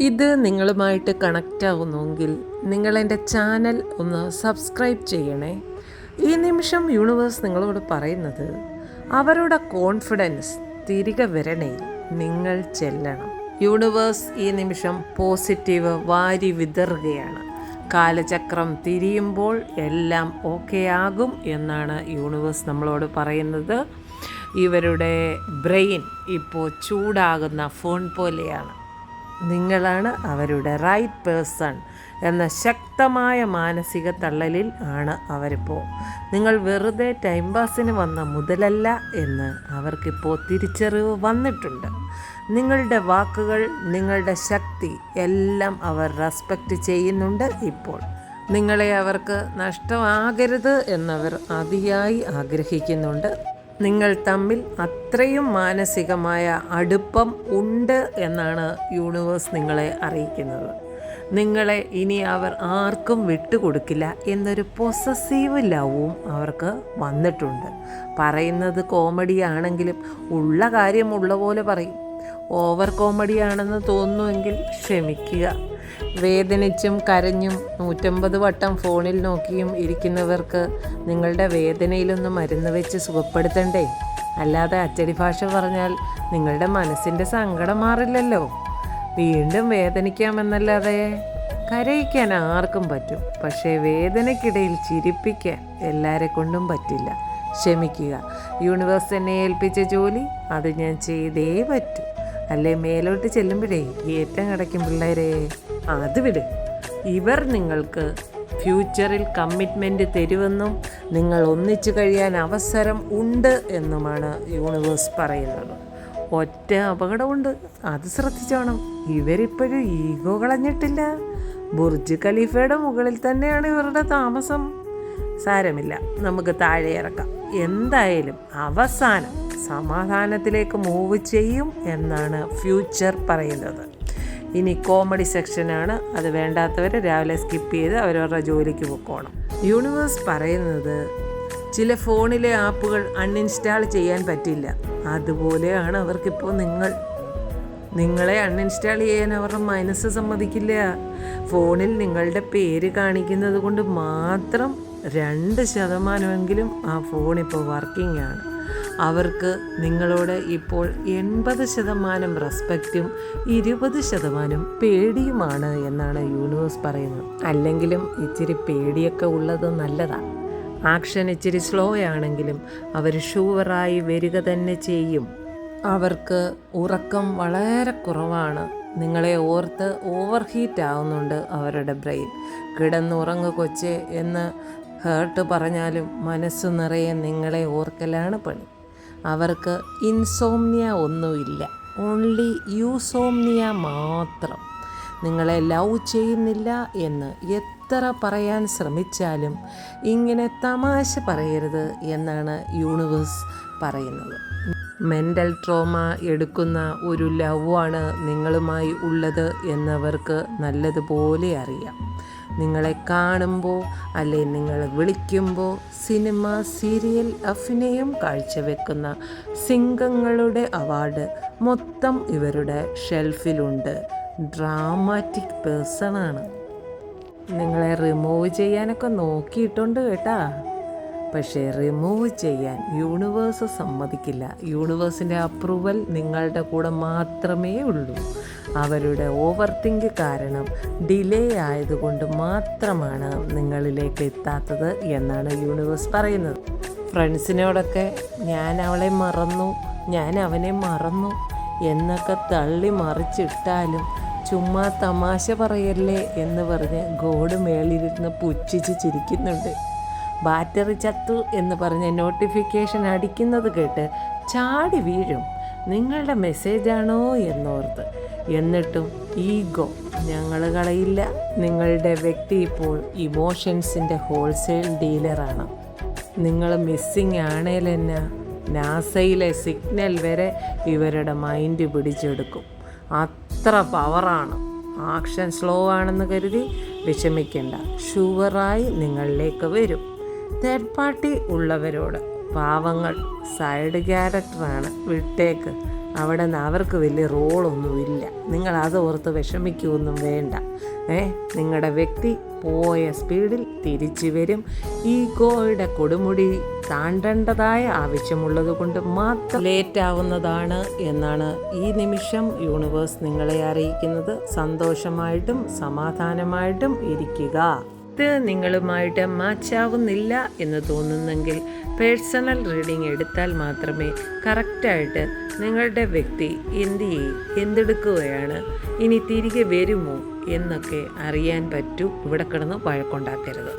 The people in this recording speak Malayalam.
ഇത് നിങ്ങളുമായിട്ട് കണക്റ്റ് ആവുന്നുവെങ്കിൽ നിങ്ങളെന്റെ ചാനൽ ഒന്ന് സബ്സ്ക്രൈബ് ചെയ്യണേ. ഈ നിമിഷം യൂണിവേഴ്സ് നിങ്ങളോട് പറയുന്നത് അവരുടെ കോൺഫിഡൻസ് തിരികെ വരണേ നിങ്ങൾ ചെല്ലണം. യൂണിവേഴ്സ് ഈ നിമിഷം പോസിറ്റീവ് വാരി വിതറുകയാണ്. കാലചക്രം തിരിയുമ്പോൾ എല്ലാം ഓക്കെ ആകും എന്നാണ് യൂണിവേഴ്സ് നമ്മളോട് പറയുന്നത്. ഇവരുടെ ബ്രെയിൻ ഇപ്പോൾ ചൂടാകുന്ന ഫോൺ പോലെയാണ്. നിങ്ങളാണ് അവരുടെ റൈറ്റ് പേഴ്സൺ എന്ന ശക്തമായ മാനസിക തള്ളലിൽ ആണ് അവരിപ്പോൾ നിങ്ങൾ വെറുതെ ടൈം പാസിന് വന്ന മുതലല്ല എന്ന് അവർക്കിപ്പോൾ തിരിച്ചറിവ് വന്നിട്ടുണ്ട്. നിങ്ങളുടെ വാക്കുകൾ നിങ്ങളുടെ ശക്തി എല്ലാം അവർ റെസ്പെക്റ്റ് ചെയ്യുന്നുണ്ട് ഇപ്പോൾ. നിങ്ങളെ അവർക്ക് നഷ്ടമാകരുത് എന്നവർ അതിയായി ആഗ്രഹിക്കുന്നുണ്ട്. നിങ്ങൾ തമ്മിൽ അത്രയും മാനസികമായ അടുപ്പം ഉണ്ട് എന്നാണ് യൂണിവേഴ്സ് നിങ്ങളെ അറിയിക്കുന്നത്. നിങ്ങളെ ഇനി അവർ ആർക്കും വിട്ടുകൊടുക്കില്ല എന്നൊരു പൊസസീവ് ലവും അവർക്ക് വന്നിട്ടുണ്ട്. പറയുന്നത് കോമഡി ആണെങ്കിലും ഉള്ള കാര്യം ഉള്ള പോലെ പറയും. ഓവർ കോമഡി ആണെന്ന് തോന്നുന്നുവെങ്കിൽ ക്ഷമിക്കുക. വേദനിച്ചും കരഞ്ഞും നൂറ്റമ്പത് വട്ടം ഫോണിൽ നോക്കിയും ഇരിക്കുന്നവർക്ക് നിങ്ങളുടെ വേദനയിലൊന്ന് മരുന്ന് വെച്ച് സുഖപ്പെടുത്തണ്ടേ? അല്ലാതെ അച്ചടി ഭാഷ പറഞ്ഞാൽ നിങ്ങളുടെ മനസ്സിന്റെ സങ്കടം മാറില്ലല്ലോ. വീണ്ടും വേദനിക്കാമെന്നല്ലാതെ കരയിക്കാൻ ആർക്കും പറ്റും. പക്ഷേ വേദനയ്ക്കിടയിൽ ചിരിപ്പിക്കാൻ എല്ലാരെ കൊണ്ടും പറ്റില്ല. ക്ഷമിക്കുക. യൂണിവേഴ്സ് എന്നെ ഏൽപ്പിച്ച ജോലി അത് ഞാൻ ചെയ്തേ പറ്റൂ. അല്ലേ? മേലോട്ട് ചെല്ലുമ്പോഴേ ഏറ്റം കിടക്കും പിള്ളേരെ. അത് വിട്. ഇവർ നിങ്ങൾക്ക് ഫ്യൂച്ചറിൽ കമ്മിറ്റ്മെന്റ് തരുമെന്നും നിങ്ങൾ ഒന്നിച്ചു കഴിയാൻ അവസരം ഉണ്ട് എന്നുമാണ് യൂണിവേഴ്സ് പറയുന്നത്. ഒറ്റ അപകടമുണ്ട്. അത് ശ്രദ്ധിച്ചോണം. ഇവരിപ്പോഴും ഈഗോ കളഞ്ഞിട്ടില്ല. ബുർജ് ഖലീഫയുടെ മുകളിൽ തന്നെയാണ് ഇവരുടെ താമസം. സാരമില്ല. നമുക്ക് താഴെ ഇറക്കാം. എന്തായാലും അവസാനം സമാധാനത്തിലേക്ക് മൂവ് ചെയ്യും എന്നാണ് ഫ്യൂച്ചർ പറയുന്നത്. ഇനി കോമഡി സെക്ഷനാണ് അത് വേണ്ടാത്തവർ രാവിലെ സ്കിപ്പ് ചെയ്ത് അവരവരുടെ ജോലിക്ക് പൊക്കോണം. യൂണിവേഴ്സ് പറയുന്നത് ചില ഫോണിലെ ആപ്പുകൾ അൺഇൻസ്റ്റാൾ ചെയ്യാൻ പറ്റില്ല. അതുപോലെയാണ് അവർക്കിപ്പോൾ നിങ്ങൾ. നിങ്ങളെ അൺഇൻസ്റ്റാൾ ചെയ്യാൻ അവരുടെ മനസ്സ് സമ്മതിക്കില്ല. ഫോണിൽ നിങ്ങളുടെ പേര് കാണിക്കുന്നത് കൊണ്ട് മാത്രം രണ്ട് ശതമാനമെങ്കിലും ആ ഫോണിപ്പോൾ വർക്കിംഗ് ആണ്. അവർക്ക് നിങ്ങളോട് ഇപ്പോൾ എൺപത് ശതമാനം റെസ്പെക്റ്റും ഇരുപത് ശതമാനം പേടിയുമാണ് എന്നാണ് യൂണിവേഴ്സ് പറയുന്നത്. അല്ലെങ്കിലും ഇച്ചിരി പേടിയൊക്കെ ഉള്ളത് നല്ലതാണ് ആക്ഷൻ ഇച്ചിരി സ്ലോ ആണെങ്കിലും അവർ ഷുവറായി വരിക തന്നെ ചെയ്യും. അവർക്ക് ഉറക്കം വളരെ കുറവാണ്. നിങ്ങളെ ഓർത്ത് ഓവർ ഹീറ്റ് ആവുന്നുണ്ട് അവരുടെ ബ്രെയിൻ. കിടന്നുറങ്ങ് കൊച്ചേ എന്ന് ഹേർട്ട് പറഞ്ഞാലും മനസ്സ് നിറയെ നിങ്ങളെ ഓർക്കലാണ് പണി. അവർക്ക് ഇൻസോംനിയ ഒന്നുമില്ല. ഓൺലി യൂസോംനിയ മാത്രം. നിങ്ങളെ ലവ് ചെയ്യുന്നില്ല എന്ന് എത്ര പറയാൻ ശ്രമിച്ചാലും ഇങ്ങനെ തമാശ പറയരുത് എന്നാണ് യൂണിവേഴ്സ് പറയുന്നത്. മെന്റൽ ട്രോമ എടുക്കുന്ന ഒരു ലവ് ആണ് നിങ്ങളുമായി ഉള്ളത് എന്നവർക്ക് നല്ലതുപോലെ അറിയാം. നിങ്ങളെ കാണുമ്പോൾ അല്ലെ നിങ്ങളെ വിളിക്കുമ്പോൾ സിനിമ സീരിയൽ അഭിനയം കാഴ്ചവെക്കുന്ന സിംഗങ്ങളുടെ അവാർഡ് മൊത്തം ഇവരുടെ ഷെൽഫിലുണ്ട്. ഡ്രാമാറ്റിക് പേഴ്സണാണ്. നിങ്ങളെ റിമൂവ് ചെയ്യാനൊക്കെ നോക്കിയിട്ടുണ്ട് കേട്ടാ. പക്ഷേ റിമൂവ് ചെയ്യാൻ യൂണിവേഴ്സ് സമ്മതിക്കില്ല. യൂണിവേഴ്സിന്റെ അപ്രൂവൽ നിങ്ങളുടെ കൂടെ മാത്രമേ ഉള്ളൂ. അവരുടെ ഓവർ തിങ്ക് കാരണം ഡിലേ ആയതുകൊണ്ട് മാത്രമാണ് നിങ്ങളിലേക്ക് എത്താത്തത് എന്നാണ് യൂണിവേഴ്സ് പറയുന്നത്. ഫ്രണ്ട്സിനോടൊക്കെ ഞാൻ അവളെ മറന്നു ഞാൻ അവനെ മറന്നു എന്നൊക്കെ തള്ളി മറിച്ചിട്ടാലും ചുമ്മാ തമാശ പറയല്ലേ എന്ന് പറഞ്ഞ് ഗോഡ് മേളിരുന്ന് പുച്ഛിച്ച് ചിരിക്കുന്നുണ്ട്. ബാറ്ററി ചത്തു എന്ന് പറഞ്ഞ് നോട്ടിഫിക്കേഷൻ അടിക്കുന്നത് കേട്ട് ചാടി വീഴും. നിങ്ങളുടെ മെസ്സേജാണോ എന്നോർത്ത് എന്നിട്ടും ഈഗോ ഞങ്ങൾ കളയില്ല. നിങ്ങളുടെ വ്യക്തി ഇപ്പോൾ ഇമോഷൻസിന്റെ ഹോൾസെയിൽ ഡീലറാണ്. നിങ്ങൾ മിസ്സിങ് ആണേലെന്നാ നാസയിലെ സിഗ്നൽ വരെ ഇവരുടെ മൈൻഡ് പിടിച്ചെടുക്കും. അത്ര പവറാണ്. ആക്ഷൻ സ്ലോ ആണെന്ന് കരുതി വിഷമിക്കേണ്ട. ഷുവറായി നിങ്ങളിലേക്ക് വരും. തേർഡ് പാർട്ടി ഉള്ളവരോട് പാവങ്ങൾ സൈഡ് ക്യാരക്ടറാണ് വിട്ടേക്ക്. അവിടെ നിന്ന് അവർക്ക് വലിയ റോളൊന്നുമില്ല നിങ്ങൾ അത് ഓർത്ത് വിഷമിക്കുകയൊന്നും വേണ്ട. ഏ നിങ്ങളുടെ വ്യക്തി പോയ സ്പീഡിൽ തിരിച്ചു വരും. ഈഗോയുടെ കൊടുമുടി താണ്ടേണ്ടതായ ആവശ്യമുള്ളത് കൊണ്ട് മാത്രം ലേറ്റ് ആവുന്നതാണ് എന്നാണ് ഈ നിമിഷം യൂണിവേഴ്സ് നിങ്ങളെ അറിയിക്കുന്നത്. സന്തോഷമായിട്ടും സമാധാനമായിട്ടും ഇരിക്കുക. ഇത് നിങ്ങളുമായിട്ട് മാച്ചാവുന്നില്ല എന്ന് തോന്നുന്നെങ്കിൽ പേഴ്സണൽ റീഡിംഗ് എടുത്താൽ മാത്രമേ കറക്റ്റായിട്ട് നിങ്ങളുടെ വ്യക്തി എന്ത് ചെയ്യും എന്തെടുക്കുകയാണ് ഇനി തിരികെ വരുമോ എന്നൊക്കെ അറിയാൻ പറ്റൂ. ഇവിടെ കിടന്ന് വഴക്കുണ്ടാക്കരുത്.